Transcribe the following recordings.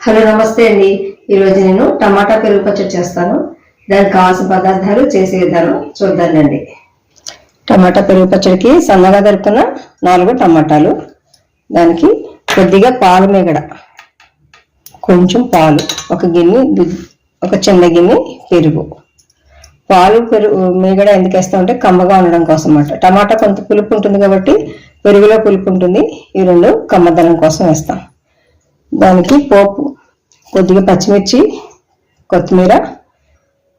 Hello నమస్తే అండి. ఈరోజు నేను టమాటా పెరుగు పచ్చడి చేస్తాను. దానికి కావాల్సిన పదార్థాలు చేసే విధానం చూద్దానండి టమాటా పెరుగు పచ్చడికి సన్నగా దొరుకుతున్న నాలుగు టమాటాలు. దానికి కొద్దిగా పాలు మిగడ. కొంచెం పాలు. ఒక గిన్నె ఒక చిన్న గిన్నె పెరుగు. పాలు పెరుగు మీగడ ఎందుకు వేస్తామంటే కమ్మగా ఉండడం కోసం అన్నమాట టమాటా కొంత పులుపు ఉంటుంది కాబట్టి పెరుగులో పులుపు ఉంటుంది ఈ రెండు కమ్మదనం కోసం వేస్తాం. దానికి పోపు కొద్దిగా పచ్చిమిర్చి కొత్తిమీర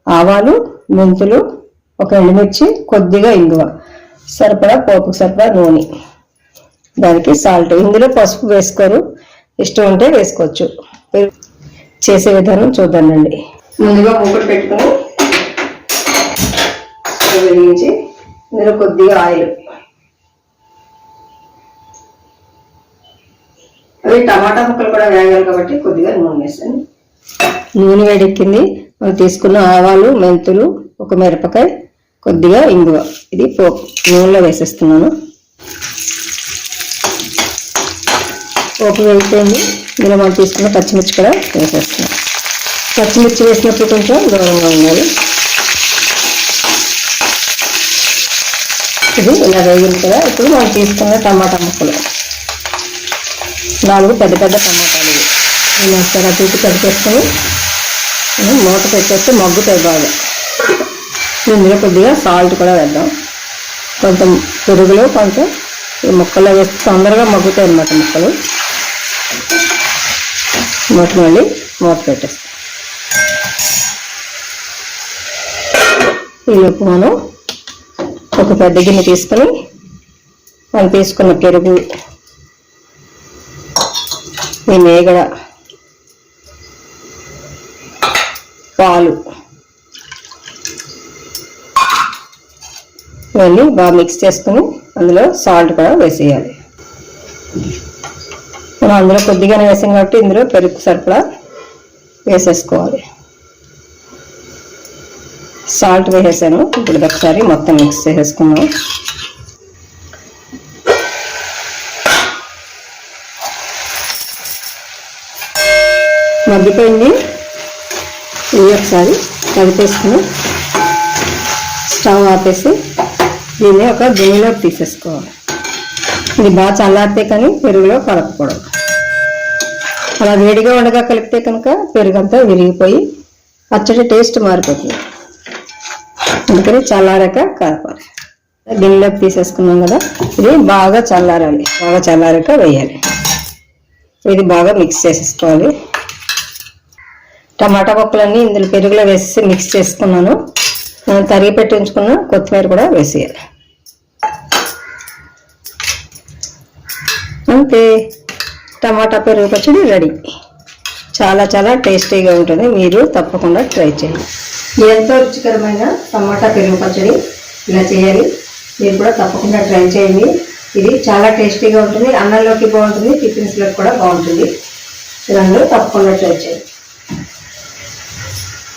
ఆవాలు మెంతులు ఒక ఎండుమిర్చి కొద్దిగా ఇంగువ. సరిపడా పోపుకు సరిపడా నూనె. దానికి సాల్ట్. ఇందులో పసుపు వేసుకోరు. ఇష్టం ఉంటే వేసుకోవచ్చు. చేసే విధానం చూద్దానండి ముందుగా మూకుడు పెట్టుకుని వేయించి వెలిగించి ఇందులో కొద్దిగా ఆయిల్. మళ్ళీ టమాటా ముక్కలు కూడా వేగాలి కాబట్టి కొద్దిగా నూనె వేసాను నూనె వేడెక్కింది. మనం తీసుకున్న ఆవాలు మెంతులు ఒక మిరపకాయ కొద్దిగా ఇంగువ. ఇది పోపు నూనెలో వేసేస్తున్నాను. పోపు వేగిపోయింది. ఇందులో మనం తీసుకున్న పచ్చిమిర్చి కూడా వేసేస్తున్నాం. పచ్చిమిర్చి వేసినప్పుడు కొంచెం దూరంగా ఉండాలి. ఇది ఇలా వేగింది కదా. ఇప్పుడు మనం తీసుకున్న టమాటా ముక్కలు. నాలుగు పెద్ద పెద్ద టమాటాలు ఇవి. ఇలా ఒకసారి అటు ఇటు కలిపేసుకొని మూత పెట్టేస్తే మగ్గుతాయి బాగా ఇందులో కొద్దిగా సాల్ట్ కూడా వేద్దాం. కొంచెం పెరుగులో కొంచెం ఈ ముక్కల్లో వేస్తే తొందరగా మగ్గుతాయి అన్నమాట ముక్కలు. మూత మళ్ళీ మూత పెట్టేస్తాం. ఈలోపు మనం ఒక పెద్ద గిన్నె తీసుకొని మనం తీసుకున్న పెరుగు ఈ మేగడ పాలు. ఇవన్నీ బాగా మిక్స్ చేసుకుని అందులో సాల్ట్ కూడా వేసేయాలి. మనం అందులో కొద్దిగానే వేసాం కాబట్టి ఇందులో పెరుగు సరిపడా వేసేసుకోవాలి. సాల్ట్ వేసేసాను. ఇప్పుడు ఒకసారి మొత్తం మిక్స్ చేసేసుకున్నాం మగ్గిపోయింది. ఇది ఒకసారి కలిపేసుకుని స్టవ్ ఆపేసి దీన్ని ఒక గిన్నెలో తీసేసుకోవాలి. ఇది బాగా చల్లారితే కానీ పెరుగులో కలపకూడదు. అలా వేడిగా ఉండగా కలిపితే కనుక పెరుగంతా విరిగిపోయి పచ్చడి టేస్ట్ మారిపోతుంది. అందుకని చల్లారాక కలపాలి. గిన్నెలోకి తీసేసుకున్నాం కదా ఇది బాగా చల్లారాలి. బాగా చల్లారాక వేయాలి. ఇది బాగా మిక్స్ చేసేసుకోవాలి. టమాటా పప్పులన్నీ ఇందులో పెరుగులో వేసి మిక్స్ చేసుకున్నాను. తరిగి పెట్టి ఉంచుకున్న కొత్తిమీర కూడా వేసేయాలి. అంతే. టమాటా పెరుగు పచ్చడి రెడీ. చాలా చాలా టేస్టీగా ఉంటుంది. మీరు తప్పకుండా ట్రై చేయండి. ఎంతో రుచికరమైన టమాటా పెరుగు పచ్చడి ఇలా చేయాలి. మీరు కూడా తప్పకుండా ట్రై చేయండి. ఇది చాలా టేస్టీగా ఉంటుంది. అన్నంలోకి బాగుంటుంది. టిఫిన్స్లోకి కూడా బాగుంటుంది. ఇలా తప్పకుండా ట్రై చేయండి.